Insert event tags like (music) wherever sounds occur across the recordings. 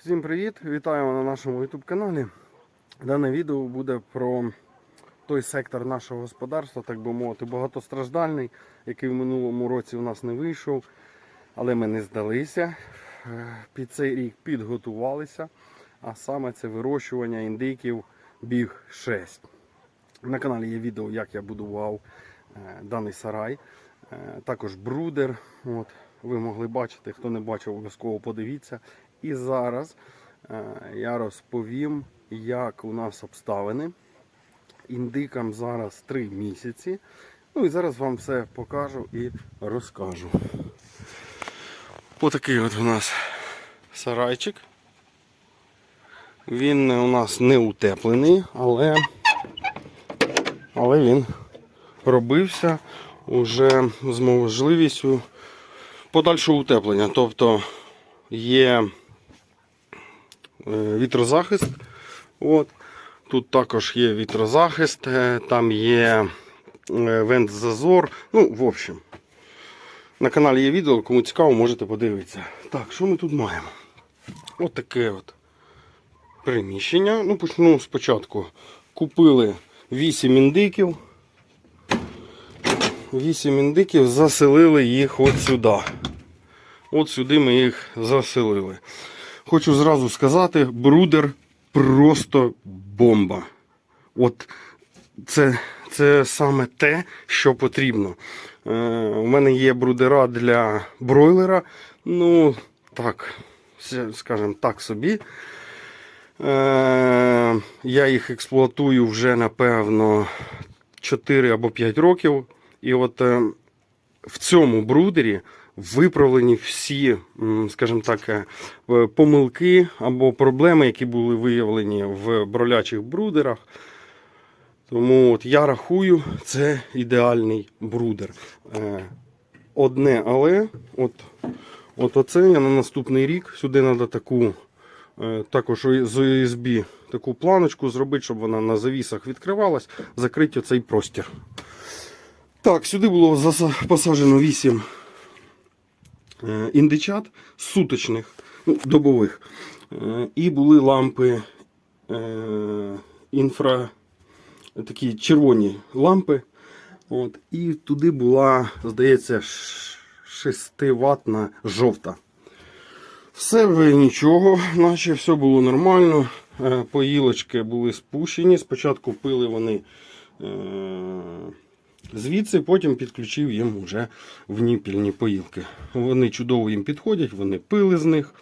Всім привіт! Вітаємо на нашому YouTube каналі. Дане відео буде про той сектор нашого господарства, так би мовити, багатостраждальний, який в минулому році у нас не вийшов. Але ми не здалися. Е, Під цей рік підготувалися. А саме це вирощування індиків біг 6. На каналі є відео, як я будував е, даний сарай. Е, Також брудер. От, ви могли бачити, хто не бачив, обов'язково подивіться. І зараз е, я розповім, як у нас обставини. Індикам зараз 3 місяці. Ну і зараз вам все покажу і розкажу. Отакий от у нас сарайчик. Він у нас не утеплений, але, але він робився уже з можливістю подальшого утеплення. Тобто є вітрозахист. От. Тут також є вітрозахист, е, там є е, вент-зазор. Ну, в общем, на каналі є відео, кому цікаво, можете подивитися. Так, що ми тут маємо? От таке от приміщення. Ну, почну спочатку. Купили 8 індиків. 8 індиків, заселили їх от сюди. От сюди ми їх заселили. Хочу зразу сказати, брудер просто бомба. От це, це саме те, що потрібно. Е, у мене є брудера для бройлера. Ну, так, скажімо так собі. Е, я їх експлуатую вже, напевно, 4 або 5 років. І от е, в цьому брудері виправлені всі, скажімо так, е, помилки або проблеми, які були виявлені в бролячих брудерах. Тому от я рахую, це ідеальний брудер. Е, Одне, але от, от оце я на наступний рік сюди треба таку е, також з USB таку планочку зробити, щоб вона на завісах відкривалась, закрити оцей простір. Так, сюди було посаджено 8 е, індичат суточних, ну, добових. Е, І були лампи е, інфра, такі червоні лампи. От, і туди була, здається, 6 ватна жовта. Все нічого, наче все було нормально. Е, Поїлочки були спущені. Спочатку пили вони е, звідси, потім підключив їм вже в ніпільні поїлки. Вони чудово їм підходять, вони пили з них.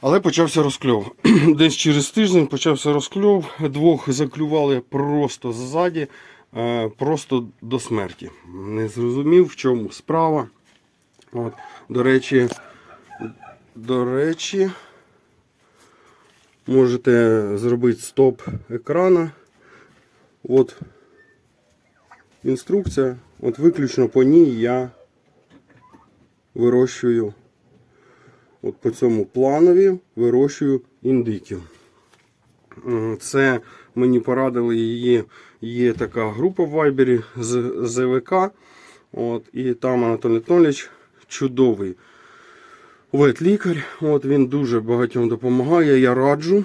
Але почався розкльов. (clears throat) Десь через тиждень почався розкльов. Двох заклювали просто ззаді, е, просто до смерті. Не зрозумів, в чому справа. От. До речі, до речі, можете зробити стоп екрана. От інструкція. От виключно по ній я вирощую. От по цьому планові вирощую індиків. Це мені порадили її. Є така група в Вайбері з ЗВК. От, і там Анатолій Анатолійович чудовий ветлікар. От, він дуже багатьом допомагає. Я раджу.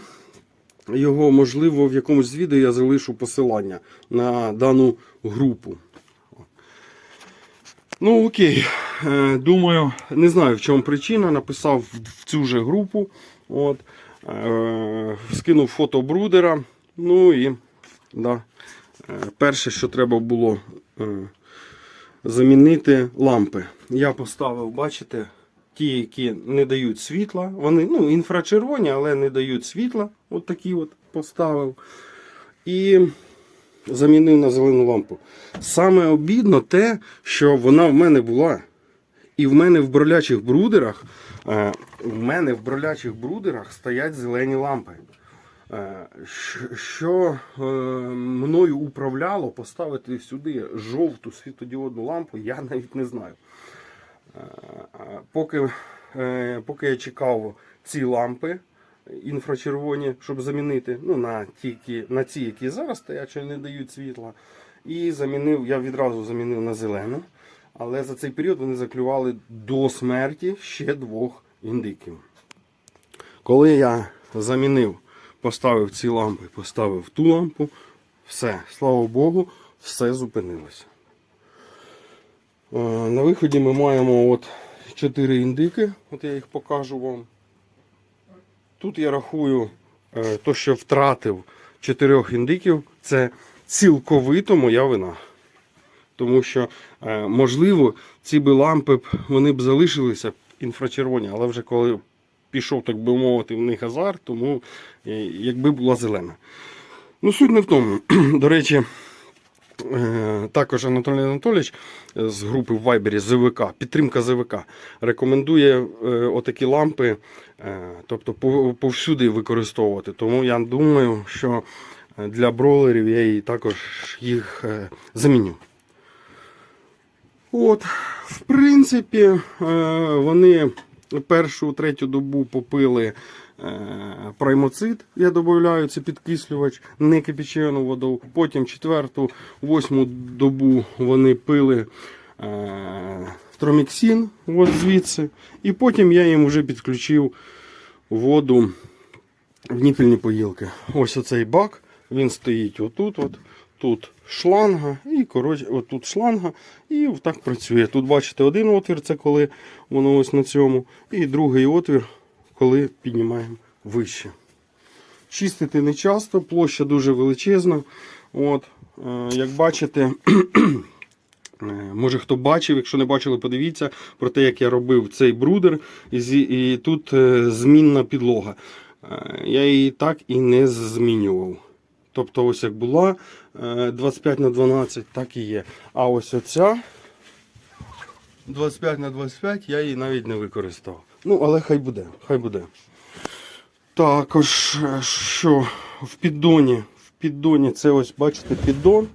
Його, можливо, в якомусь відео я залишу посилання на дану групу. Ну, окей. Е, Думаю, не знаю в чому причина. Написав в- цю же групу. От, е, скинув фото брудера. Ну і да, е, перше, що треба було замінити лампи. Я поставив, бачите, ті, які не дають світла. Вони ну, інфрачервоні, але не дають світла. От такі от поставив. І замінив на зелену лампу. Саме обідно те, що вона в мене була. І в мене в бролячих брудерах, е, в мене в бролячих брудерах стоять зелені лампи. Е, Що е, мною управляло поставити сюди жовту світодіодну лампу, я навіть не знаю. Поки, е, поки я чекав ці лампи інфрачервоні, щоб замінити ну, на, ті, на ці, які зараз стоять, що не дають світла. І замінив, я відразу замінив на зелену. Але за цей період вони заклювали до смерті ще двох індиків. Коли я замінив, поставив ці лампи, поставив ту лампу, все, слава Богу, все зупинилося. Е, На виході ми маємо от 4 індики, от я їх покажу вам. Тут я рахую, е, то, що втратив 4 індиків, це цілковито моя вина. Тому що, е, можливо, ці би лампи вони б залишилися інфрачервоні, але вже коли пішов, так би мовити, в них азарт, тому якби була зелена. Ну, суть не в тому. (clears throat) До речі, також Анатолій Анатолійович е, з групи в Вайбері ЗВК, підтримка ЗВК, рекомендує е, отакі лампи, е, тобто повсюди використовувати. Тому я думаю, що е, для бролерів я і також їх е, заміню. От, в принципі, е, вони першу третю добу попили е, праймоцит, я додаю, це підкислювач, не кипячену воду. Потім четверту, восьму добу вони пили е, троміксін, от звідси. І потім я їм вже підключив воду в ніпільні поїлки. Ось оцей бак, він стоїть отут. От. Тут шланга, і коротше, отут шланга, і так працює. Тут бачите один отвір, це коли воно ось на цьому, і другий отвір, коли піднімаємо вище. Чистити не часто, площа дуже величезна. От, е, як бачите, (clears throat) е, може хто бачив, якщо не бачили, подивіться про те, як я робив цей брудер, і, тут е, змінна підлога. Я її так і не змінював. Тобто, ось як була е, 25 на 12, так і є. А ось оця 25 на 25 я її навіть не використав. Ну, але хай буде, хай буде. Також, е, що в піддоні, в піддоні це ось, бачите, піддон.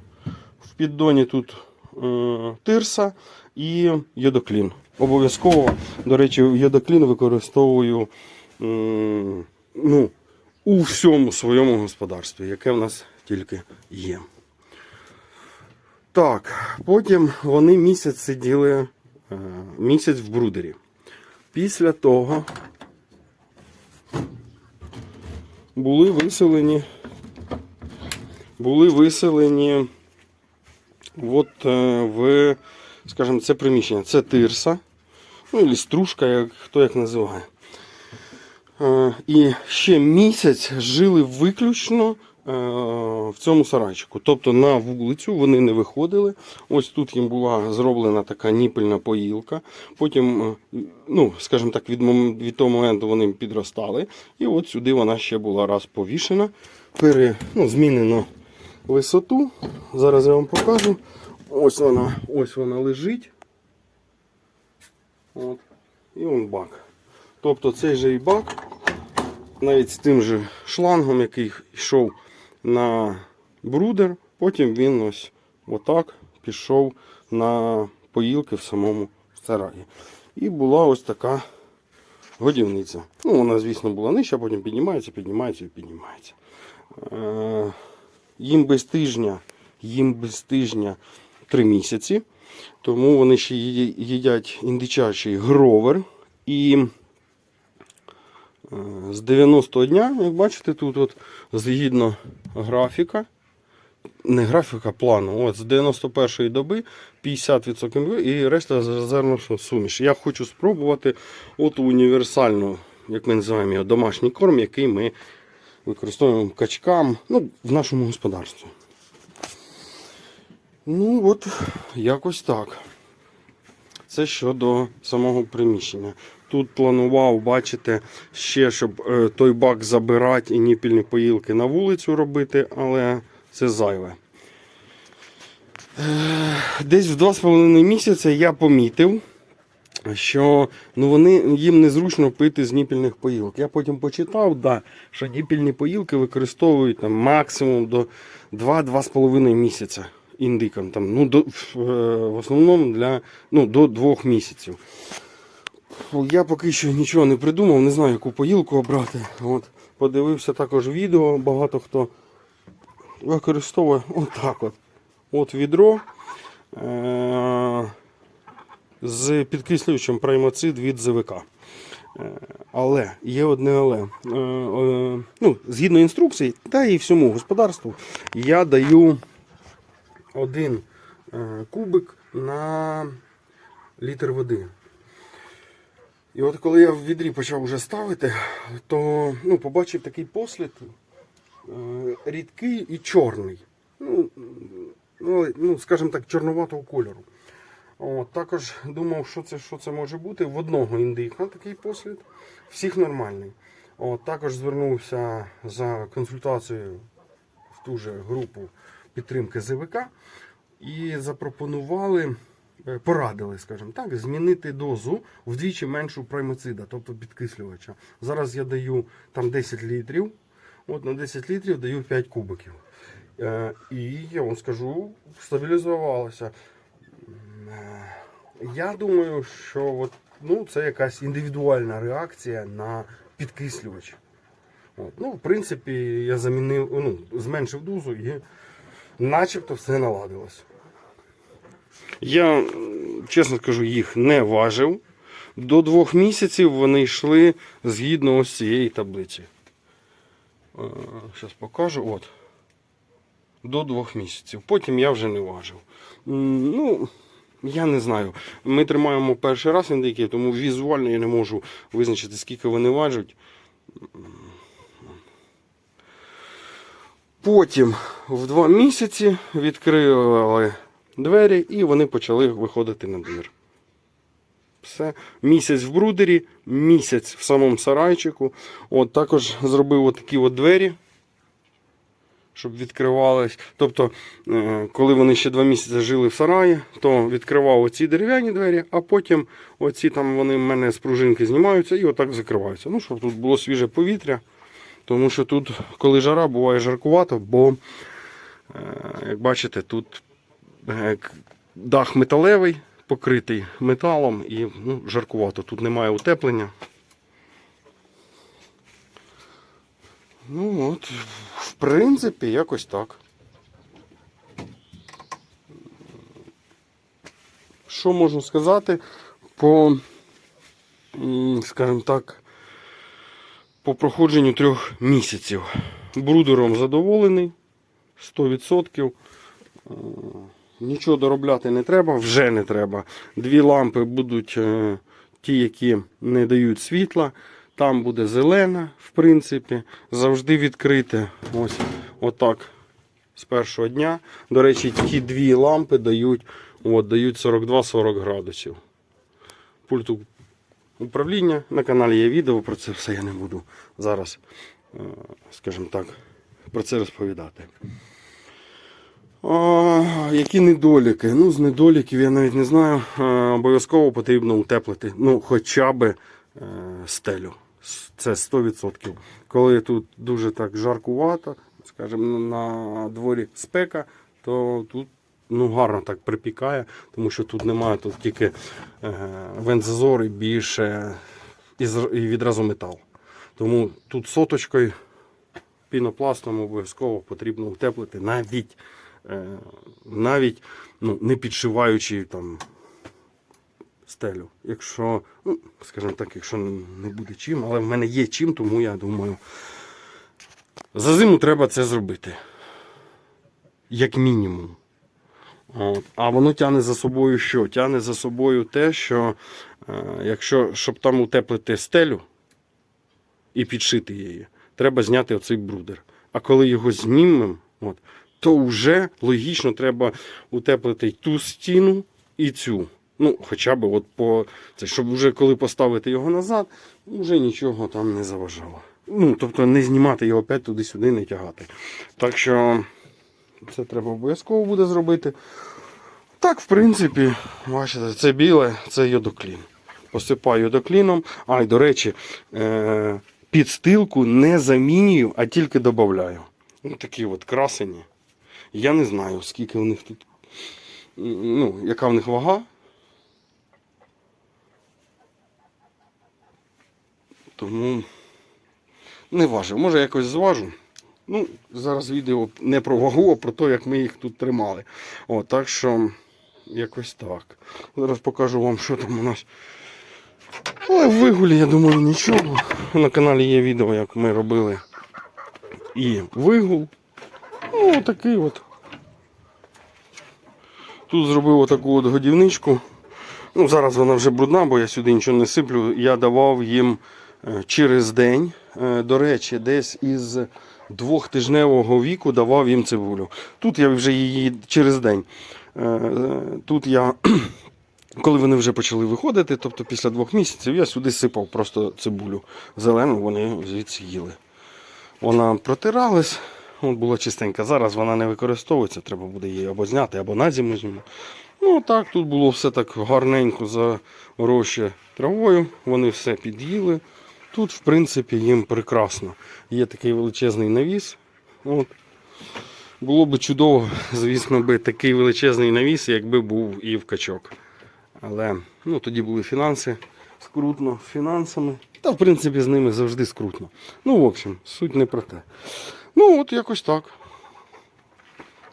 В піддоні тут е, тирса і йодоклін. Обов'язково, до речі, йодоклін використовую м, ну, у всьому своєму господарстві, яке в нас тільки є. Так, потім вони місяць сиділи е, місяць в брудері. Після того були виселені, були виселені от, е, в, скажімо, це приміщення. Це тирса, ну і стружка, як, хто як називає. Е, І ще місяць жили виключно в цьому сарайчику. Тобто на вулицю вони не виходили. Ось тут їм була зроблена така ніпельна поїлка. Потім, е, ну, скажімо так, від, від того моменту вони підростали. І от сюди вона ще була раз повішена. Пере, ну, змінено висоту. Зараз я вам покажу. Ось вона, ось вона лежить. От. І он бак. Тобто цей же і бак, навіть з тим же шлангом, який йшов на брудер, потім він ось отак пішов на поїлки в самому сараї. І була ось така годівниця. Ну, вона, звісно, була нижча, потім піднімається, піднімається і піднімається. Е, їм без тижня, їм без тижня три місяці. Тому вони ще їдять індичачий гровер. І з 90-го дня, як бачите, тут от, згідно графіка, не графіка, плану, от, з 91-ї доби 50% і решта з резервного суміш. Я хочу спробувати от універсальну, як ми називаємо його, домашній корм, який ми використовуємо качкам ну, в нашому господарстві. Ну от, якось так. Це щодо самого приміщення. Тут планував, бачите, ще, щоб е, той бак забирати і ніпільні поїлки на вулицю робити, але це зайве. Е, Десь в 2,5 місяці я помітив, що ну, вони, їм незручно пити з ніпільних поїлок. Я потім почитав, да, що ніпільні поїлки використовують там, максимум до 2-2,5 місяця індикам. Там, ну, до, е, в основному для, ну, до 2 місяців. Я поки що нічого не придумав, не знаю, яку поїлку обрати. От, подивився також відео, багато хто використовує отак от. От відро е- з підкислюючим праймоцид від ЗВК. Е, Але є одне але. Е, е, Ну, згідно інструкцій, та і всьому господарству, я даю один кубик на літр води. І от коли я в відрі почав вже ставити, то ну, побачив такий послід е, рідкий і чорний. Ну, ну, ну, скажімо так, чорноватого кольору. От, також думав, що це, що це може бути. В одного індика такий послід, всіх нормальний. От, також звернувся за консультацією в ту же групу підтримки ЗВК і запропонували, порадили, скажімо так, змінити дозу вдвічі меншу праймоцида, тобто підкислювача. Зараз я даю там 10 літрів, от на 10 літрів даю 5 кубиків. Е, І я вам скажу, стабілізувалося. Е, Я думаю, що от, ну, це якась індивідуальна реакція на підкислювач. От. Ну, в принципі, я замінив, ну, зменшив дозу і начебто все наладилось. Я, чесно скажу, їх не важив. До двох місяців вони йшли згідно ось цієї таблиці. Зараз покажу. От. До двох місяців. Потім я вже не важив. Ну, я не знаю. Ми тримаємо перший раз індики, тому візуально я не можу визначити, скільки вони важать. Потім в два місяці відкрили двері і вони почали виходити на двір. Все. Місяць в брудері, місяць в самому сарайчику. От також зробив отакі от двері, щоб відкривались. Тобто, е, коли вони ще два місяці жили в сараї, то відкривав оці дерев'яні двері, а потім оці там вони в мене з пружинки знімаються і отак закриваються. Ну, щоб тут було свіже повітря. Тому що тут, коли жара, буває жаркувато, бо, е, як бачите, тут дах металевий, покритий металом і ну, жаркувато. Тут немає утеплення. Ну от, в принципі, якось так. Що можу сказати по, скажімо так, по проходженню трьох місяців. Брудером задоволений 100%. Нічого доробляти не треба, вже не треба. Дві лампи будуть е, ті, які не дають світла. Там буде зелена, в принципі, завжди відкрите. Ось отак з першого дня. До речі, ті дві лампи дають, дають 42-40 градусів. Пульту управління. На каналі є відео про це все я не буду зараз, е, скажімо так, про це розповідати. Які недоліки? Ну, з недоліків я навіть не знаю. Обов'язково потрібно утеплити, ну, хоча б е, стелю. Це 100%. Коли тут дуже так жаркувато, скажімо, на дворі спека, то тут ну, гарно так припікає, тому що тут немає тут тільки е, вентзазор і більше і, відразу метал. Тому тут соточкою пінопластом обов'язково потрібно утеплити навіть, навіть ну, не підшиваючи там стелю. Якщо, ну, скажімо так, якщо не буде чим, але в мене є чим, тому я думаю, за зиму треба це зробити. Як мінімум. От. А воно тягне за собою що? Тягне за собою те, що е, якщо щоб там утеплити стелю і підшити її, треба зняти оцей брудер. А коли його знімемо, то вже логічно треба утеплити ту стіну і цю. Ну, хоча б от по це, щоб вже коли поставити його назад, вже нічого там не заважало. Ну, тобто не знімати його опять туди-сюди, не тягати. Так що це треба обов'язково буде зробити. Так, в принципі, бачите, це біле, це йодоклін. Посипаю йодокліном. А, і до речі, е- підстилку не замінюю, а тільки додаю. Ось такі от красені. Я не знаю, скільки у них тут, ну, яка в них вага. Тому не важу. Може якось зважу. Ну, зараз відео не про вагу, а про те, як ми їх тут тримали. О, так що якось так. Зараз покажу вам, що там у нас Але в вигулі, я думаю, нічого. На каналі є відео, як ми робили і вигул. Ну, такий от. Тут зробив отаку от годівничку. Ну, зараз вона вже брудна, бо я сюди нічого не сиплю. Я давав їм е, через день. Е, До речі, десь із двохтижневого віку давав їм цибулю. Тут я вже її через день. Е, Тут я, (clears throat) коли вони вже почали виходити, тобто після двох місяців, я сюди сипав просто цибулю зелену, вони звідси їли. Вона протиралась, от була чистенька. Зараз вона не використовується, треба буде її або зняти, або на зиму зніму. Ну так, тут було все так гарненько заросше травою, вони все під'їли. Тут, в принципі, їм прекрасно. Є такий величезний навіс. От. Було б чудово, звісно, би такий величезний навіс, якби був і в качок. Але ну, тоді були фінанси, скрутно з фінансами. Та, в принципі, з ними завжди скрутно. Ну, в общем, суть не про те. Ну, от якось так.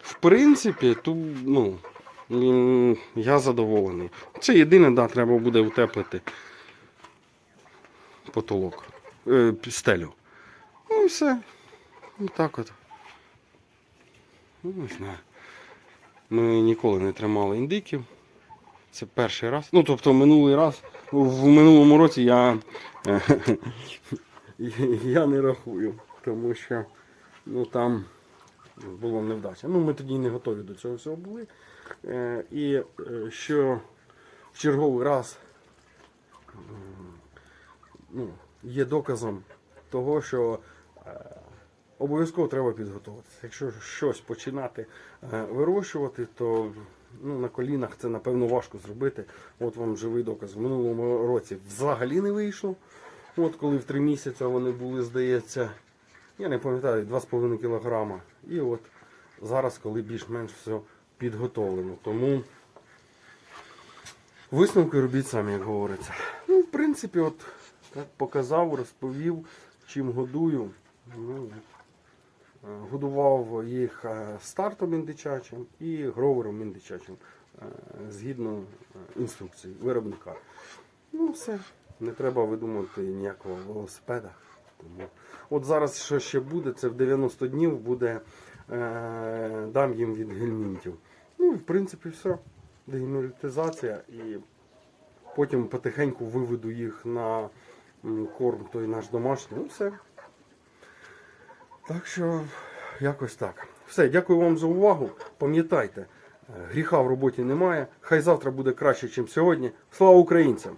В принципі, тут, ну, я задоволений. Це єдине, да, треба буде утеплити потолок, е, стелю. Ну і все. І так от. Ну, не знаю. Ми ніколи не тримали індиків. Це перший раз. Ну, тобто минулий раз, в минулому році я, е, (laughs) я не рахую, тому що ну, там була невдача. Ну, ми тоді не готові до цього всього були. Е, І е, що в черговий раз ну, є доказом того, що е, обов'язково треба підготуватися. Якщо щось починати вирощувати, то ну, на колінах це напевно важко зробити. От вам живий доказ. В минулому році взагалі не вийшло. От коли в три місяці вони були, здається, я не пам'ятаю, 2,5 кілограма. І от зараз, коли більш-менш все підготовлено. Тому висновки робіть самі, як говориться. Ну, в принципі, от так показав, розповів, чим годую. Ну, е, годував їх е, стартом індичачим і гровером індичачим, е, згідно інструкції виробника. Ну, все. Не треба видумувати ніякого велосипеда. Тому... От зараз що ще буде, це в 90 днів буде е, дам їм від гельмінтів. Ну, в принципі, все. Дегельмінтизація і потім потихеньку виведу їх на корм той наш домашній. Ну, все. Так що, якось так. Все, дякую вам за увагу. Пам'ятайте, е, гріха в роботі немає. Хай завтра буде краще, ніж сьогодні. Слава українцям!